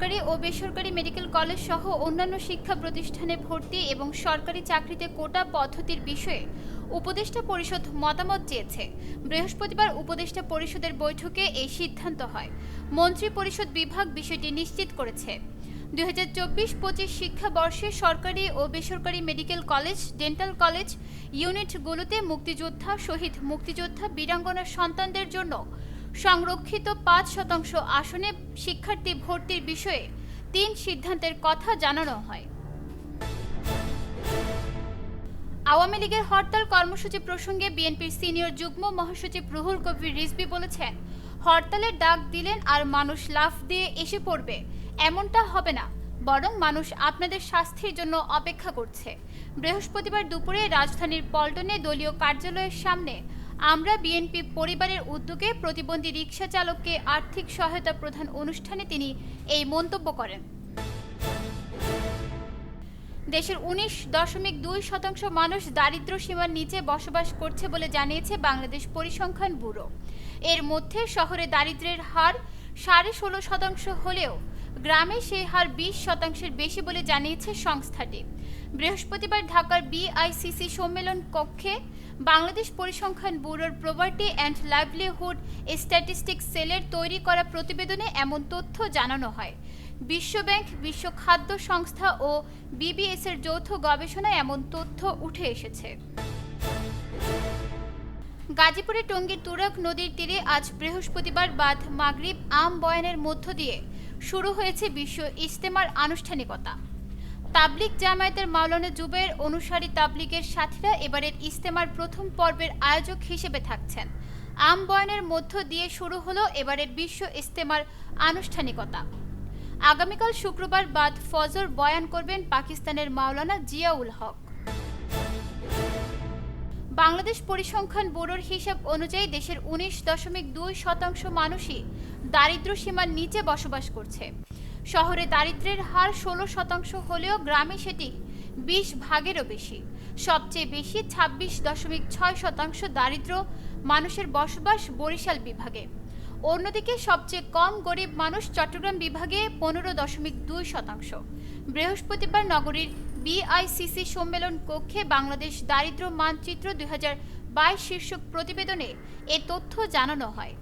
বেসরকারি medical college সহ অন্যান্য শিক্ষা প্রতিষ্ঠানে ভর্তি এবং সরকারি চাকরিতে কোটা পদ্ধতির বিষয়ে উপদেষ্টা পরিষদ মতামত চেয়েছে বৃহস্পতিবার উপদেষ্টা পরিষদের বৈঠকে এই সিদ্ধান্ত হয়। মন্ত্রী পরিষদ বিভাগ বিষয়টি নিশ্চিত করেছে। দুই হাজার চব্বিশ পঁচিশ শিক্ষাবর্ষে সরকারি ও বেসরকারি মেডিকেল কলেজ, ডেন্টাল কলেজ ইউনিটগুলোতে মুক্তিযোদ্ধা, শহীদ মুক্তিযোদ্ধা, বীরাঙ্গনার সন্তানদের জন্য সংরক্ষিত পাঁচ শতাংশ আসনে শিক্ষার্থী ভর্তির বিষয়ে তিন সিদ্ধান্তের কথা জানানো হয়। আওয়ামী লীগের হরতাল কর্মসূচি প্রসঙ্গে বিএনপির সিনিয়র যুগ্ম মহাসচিব রুহুল কবির রিজভী বলেছেন, হরতালের ডাক দিলেন আর মানুষ লাফ দিয়ে এসে পড়বে। এমনটা হবে না, বরং মানুষ আপনাদের স্বাস্থ্যের জন্য অপেক্ষা করছে। বৃহস্পতিবার দুপুরে রাজধানীর পল্টনে দলীয় কার্যালয়ের সামনে আমরা বিএনপি পরিবারের উদ্যোগে প্রতিবন্ধী রিকশা চালককে আর্থিক সহায়তা প্রদান অনুষ্ঠানে তিনি এই মন্তব্য করেন। দেশের উনিশ দশমিক দুই শতাংশ মানুষ দারিদ্র্য সীমার নিচে বসবাস করছে বলে জানিয়েছে বাংলাদেশ পরিসংখ্যান ব্যুরো। এর মধ্যে শহরে দারিদ্র্যের হার সাড়ে ষোলো শতাংশ হলেও গ্রামে সেই হার বিশ শতাংশের বেশি বলে জানিয়েছে সংস্থাটি। বৃহস্পতিবার ঢাকার বিআইসিসি সম্মেলন কক্ষে বাংলাদেশ পরিসংখ্যান ব্যুরোর প্রপার্টি অ্যান্ড লাইভলিহুড স্ট্যাটিস্টিক্স সেলের তৈরি করা প্রতিবেদনে এমন তথ্য জানানো হয়। বিশ্বব্যাংক, বিশ্ব খাদ্য সংস্থা ও বিবিএস এর যৌথ গবেষণায় এমন তথ্য উঠে এসেছে। গাজীপুরের টঙ্গীর তুরাগ নদীর তীরে আজ বৃহস্পতিবার বাদ মাগরিব আম বয়ানের মধ্য দিয়ে শুরু হয়েছে বিশ্ব ইজতেমার আনুষ্ঠানিকতা। তাবলিক জামায়াতের মাওলানা জুবের অনুসারী তাবলিগের সাথীরা এবারের ইস্তেমার প্রথম পর্বের আয়োজক হিসেবে থাকছেন। আম বয়ানের মধ্য দিয়ে শুরু হলো এবারের বিশ্ব ইস্তেমার আনুষ্ঠানিকতা। আগামীকাল শুক্রবার বাদ ফজর বয়ান করবেন পাকিস্তানের মাওলানা জিয়াউল হক। বাংলাদেশ পরিসংখ্যান ব্যুরোর হিসাব অনুযায়ী দেশের উনিশ দশমিক দুই শতাংশ মানুষই দারিদ্র্য সীমার নিচে বসবাস করছে। শহরে দারিদ্র্যের হার ষোলো শতাংশ হলেও গ্রামে সেটি বিশ ভাগেরও বেশি। সবচেয়ে বেশি ছাব্বিশ দশমিক ছয় শতাংশ দারিদ্র্য মানুষের বসবাস বরিশাল বিভাগে। অন্যদিকে সবচেয়ে কম গরিব মানুষ চট্টগ্রাম বিভাগে পনেরো দশমিক দুই শতাংশ। বৃহস্পতিবার নগরীর বিআইসিসি সম্মেলন কক্ষে বাংলাদেশ দারিদ্র্য মানচিত্র দুই হাজার বাইশ শীর্ষক প্রতিবেদনে এ তথ্য জানানো হয়।